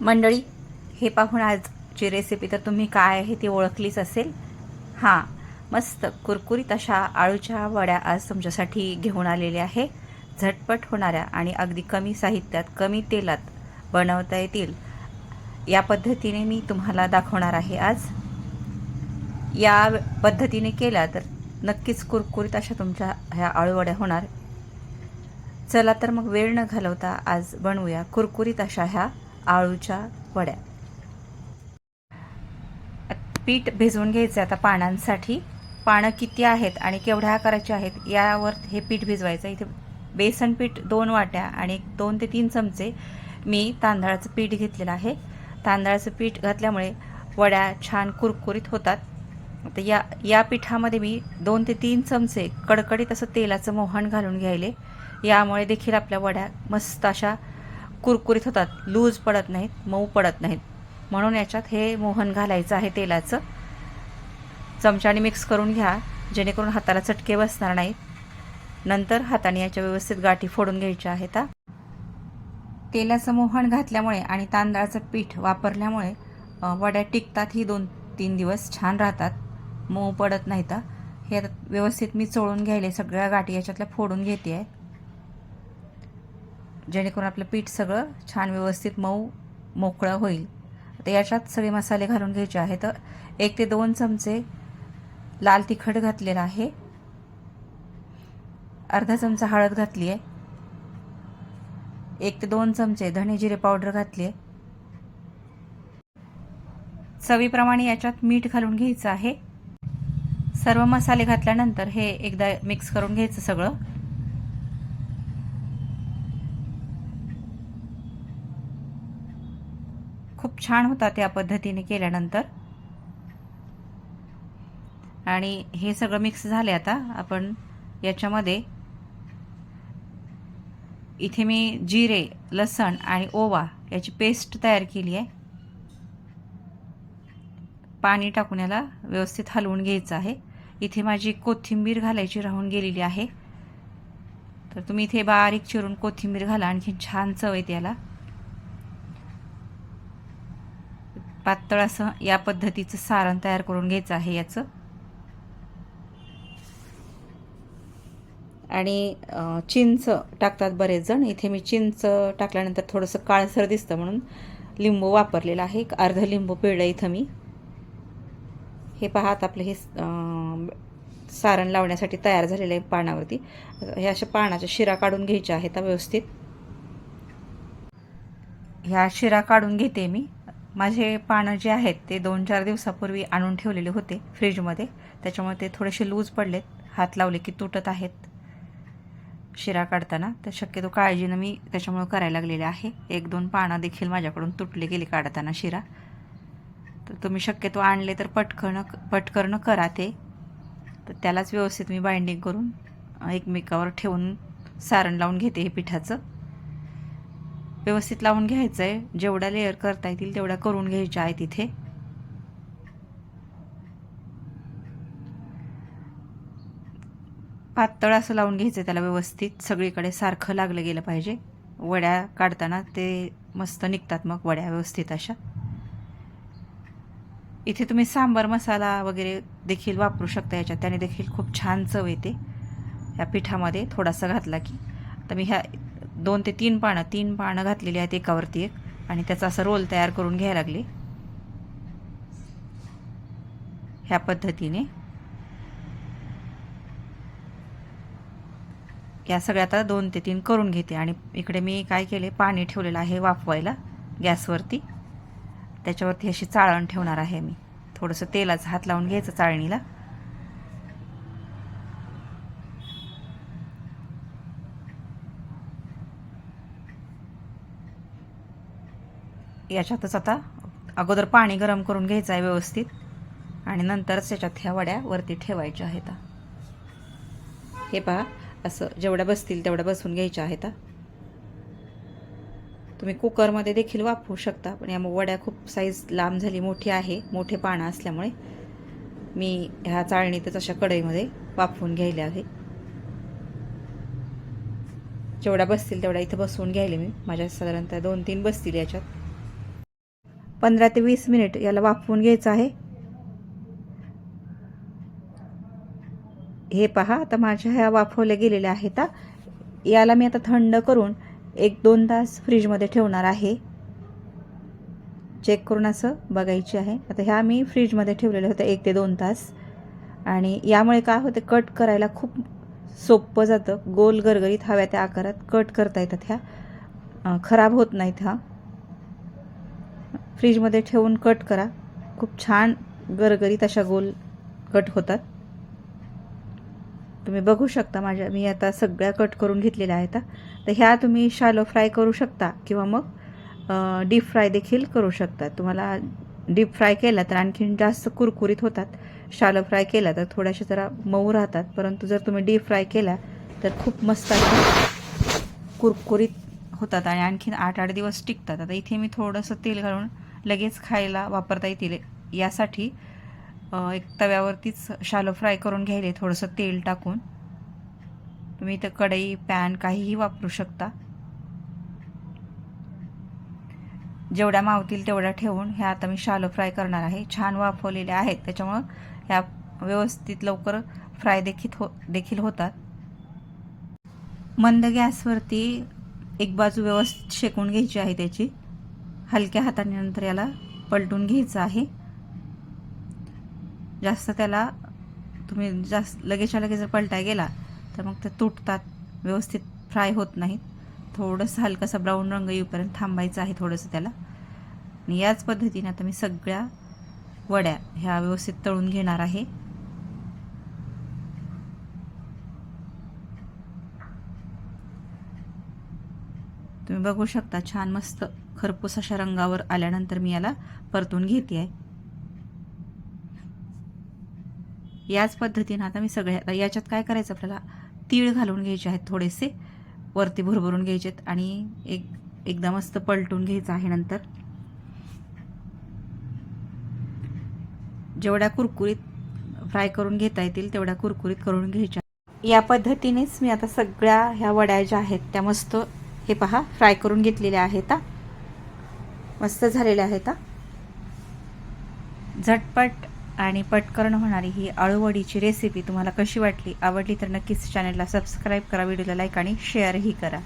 मंडळी हे पाहून आजची रेसिपी तर तुम्ही काय आहे ती ओळखलीच असेल. हां मस्त कुरकुरीत अशा आळूच्या वड्या आज तुमच्यासाठी घेऊन आलेल्या आहे. झटपट होणाऱ्या आणि अगदी कमी साहित्यात कमी तेलात बनवता येतील. या पद्धतीने मी तुम्हाला दाखवणार आहे आज. या पद्धतीने केल्या तर नक्कीच कुरकुरीत अशा तुमच्या ह्या आळूवड्या होणार. चला तर मग वेळ न घालवता आज बनवूया कुरकुरीत अशा ह्या आळूच्या वड्या. पीठ भिजवून घ्यायचं आता पानांसाठी. पानं किती आहेत आणि केवढ्या आकाराचे आहेत यावर हे पीठ भिजवायचं. इथे बेसन पीठ दोन वाट्या आणि एक दोन ते तीन चमचे मी तांदळाचं पीठ घेतलेलं आहे. तांदळाचं पीठ घातल्यामुळे वड्या छान कुरकुरीत होतात. तर या या पिठामध्ये मी दोन ते तीन चमचे कडकडीत असं तेलाचं मोहन घालून घ्यायले. यामुळे देखील आपल्या वड्या मस्त अशा कुरकुरीत होतात. लूज पडत नाहीत मऊ पडत नाहीत. म्हणून याच्यात हे मोहन घालायचं आहे तेलाचं. चमच्याने मिक्स करून घ्या जेणेकरून हाताला चटके बसणार नाहीत. नंतर हाताने याच्या व्यवस्थित गाठी फोडून घ्यायच्या आहेत तेलाचं मोहन घातल्यामुळे आणि तांदळाचं पीठ वापरल्यामुळे वड्या टिकतात ही दोन तीन दिवस छान राहतात. मऊ पडत नाहीत हे. आता व्यवस्थित मी चोळून घ्यायले सगळ्या गाठी याच्यातल्या फोडून घेते आहे जेणेकरून आपलं पीठ सगळं छान व्यवस्थित मऊ मोकळं होईल. तर याच्यात सगळे मसाले घालून घ्यायचे आहेत. एक ते दोन चमचे लाल तिखट घातलेलं आहे. अर्धा चमचा हळद घातली आहे. एक ते दोन चमचे धणे जिरे पावडर घातली आहे. चवीप्रमाणे याच्यात मीठ घालून घ्यायचं आहे. सर्व मसाले घातल्यानंतर हे एकदा मिक्स करून घ्यायचं सगळं. खूप छान होता त्या पद्धतीने केल्यानंतर. आणि हे सगळं मिक्स झाले आता. आपण याच्यामध्ये इथे मी जिरे लसण आणि ओवा याची पेस्ट तयार केली आहे. पाणी टाकून याला व्यवस्थित हलवून घ्यायचं आहे. इथे माझी कोथिंबीर घालायची राहून गेलेली आहे. तर तुम्ही इथे बारीक चिरून कोथिंबीर घाला. आणखी छान चव येते याला. पातळ असं या पद्धतीचं सारण तयार करून घ्यायचं आहे याचं. आणि चिंच टाकतात बरेच जण इथे मी चिंच टाकल्यानंतर थोडंसं काळसर दिसतं म्हणून लिंबू वापरलेला आहे. एक अर्ध लिंबू पिळलं इथं मी. हे पाहात आपलं हे सारण लावण्यासाठी तयार झालेलं आहे पानावरती. हे अशा पानाच्या शिरा काढून घ्यायच्या आहेत व्यवस्थित. ह्या शिरा काढून घेते मी. माझे पानं जे आहेत ते दोन चार दिवसापूर्वी आणून ठेवलेले होते फ्रीजमध्ये. त्याच्यामुळे ते थोडेसे लूज पडलेत. हात लावले की तुटत आहेत. शिरा काढताना. तर शक्यतो काळजीनं मी त्याच्यामुळे करायला लागलेले आहे. एक दोन पानं देखील माझ्याकडून तुटले गेले काढताना शिरा. तर तुम्ही शक्यतो आणले तर पटकन पटकरणं करा ते. तर त्यालाच व्यवस्थित मी बाइंडिंग करून एकमेकावर ठेवून सारण लावून घेते हे पिठाचं. व्यवस्थित लावून घ्यायचं आहे जेवढ्या लेअर करता येतील तेवढ्या करून घ्यायच्या आहेत इथे. पातळ असं लावून घ्यायचं त्याला व्यवस्थित. सगळीकडे सारखं लागलं गेलं पाहिजे. वड्या काढताना ते मस्त निघतात मग वड्या व्यवस्थित अशा. इथे तुम्ही सांबार मसाला वगैरे देखील वापरू शकता याच्यात. त्याने देखील खूप छान चव येते. या पिठामध्ये थोडासा घातला की. तर मी ह्या दोन ते तीन पानं तीन पानं घातलेली आहेत एकावरती एक. आणि त्याचा असं रोल तयार करून घ्यायला लागले. ह्या पद्धतीने. या सगळ्या आता दोन ते तीन करून घेते. आणि इकडे मी काय केले? पाणी ठेवलेलं आहे वाफवायला गॅसवरती. त्याच्यावरती अशी चाळण ठेवणार आहे मी. थोडंसं तेलाचा हात लावून घ्यायचं चाळणीला. याच्यातच आता अगोदर पाणी गरम करून घ्यायचं आहे व्यवस्थित. आणि नंतरच त्याच्यात ह्या वड्या वरती ठेवायच्या आहेत. हे पहा असं जेवढ्या बसतील तेवढ्या बसवून घ्यायच्या आहेत. तुम्ही कुकरमध्ये देखील वापरू शकता पण या वड्या खूप साईज लांब झाली मोठी आहे मोठे पानं असल्यामुळे मी ह्या चाळणीतच अशा कढईमध्ये वाफवून घ्यायले आहे. जेवढ्या बसतील तेवढ्या इथं बसवून घ्यायले मी. माझ्या साधारणतः दोन तीन बसतील याच्यात. पंधरा ते वीस मिनिट याला वाफवून घ्यायचं आहे. हे पहा आता माझ्या ह्या वाफवल्या गेलेल्या आहेत याला मी आता थंड करून एक दोन तास फ्रीजमध्ये ठेवणार आहे. चेक करून असं बघायची आहे. आता ह्या मी फ्रीजमध्ये ठेवलेल्या होत्या एक ते दोन तास. आणि यामुळे काय होते कट करायला खूप सोपं जातं. गोल गरगरीत हव्या त्या आकारात कट करता येतात ह्या. खराब होत नाहीत ह्या फ्रीजमध्ये ठेवून कट करा. खूप छान गरगरीत अशा गोल कट होतात. तुम्ही बघू शकता माझ्या मी आता सगळ्या कट करून घेतलेल्या आहेत. तर ह्या तुम्ही शालो फ्राय करू शकता किंवा मग डीप फ्राय देखील करू शकता. तुम्हाला डीप फ्राय केला तर आणखीन जास्त कुरकुरीत होतात. शालो फ्राय केला तर थोड्याशा जरा मऊ राहतात. परंतु जर तुम्ही डीप फ्राय केला तर खूप मस्त कुरकुरीत होतात आणि आणखीन आठ आठ दिवस टिकतात. आता इथे मी थोडंसं तेल घालून लगेच खायला वापरता येतील. यासाठी एक तव्यावरतीच शालो फ्राय करून घ्यायले थोडंसं तेल टाकून. तुम्ही इथं कढई पॅन काहीही वापरू शकता. जेवढ्या मावतील तेवढ्या ठेवून ह्या आता मी शालो फ्राय करणार आहे. छान वाफवलेल्या आहेत. त्याच्यामुळं ह्या व्यवस्थित लवकर फ्राय देखील हो देखील होतात. मंद गॅसवरती एक बाजू व्यवस्थित शेकून घ्यायची आहे त्याची. हलक्या हाताने नंतर याला पलटून घ्यायचं आहे. जास्त त्याला तुम्ही जास्त लगेचच्या लगेच जर पलटाय गेला तर मग ते तुटतात व्यवस्थित फ्राय होत नाहीत. थोडंसं हलकासा ब्राऊन रंग येऊपर्यंत थांबायचं आहे थोडंसं त्याला. आणि याच पद्धतीने आता मी सगळ्या वड्या ह्या व्यवस्थित तळून घेणार आहे. तुम्ही बघू शकता छान मस्त खरपूस अशा रंगावर आल्यानंतर मी याला परतून घेते आहे याच पद्धतीनं आता मी सगळ्या याच्यात काय करायचं आपल्याला? तीळ घालून घ्यायचे आहेत थोडेसे वरती भरभरून घ्यायचे आहेत आणि एक एकदा मस्त पलटून घ्यायचं आहे नंतर. जेवढ्या कुरकुरीत फ्राय करून घेता येतील तेवढ्या कुरकुरीत करून घ्यायच्या. या पद्धतीनेच मी आता सगळ्या ह्या वड्या ज्या आहेत त्या मस्त हे पहा फ्राय करून घेतलेल्या आहेत हा. मस्त झालेल्या आहेत का झटपट आणि पटकन होणारी ही आळूवडीची रेसिपी तुम्हाला कशी वाटली आवडली तर नक्कीच चॅनलला सबस्क्राईब करा व्हिडिओला लाईक आणि शेअरही करा.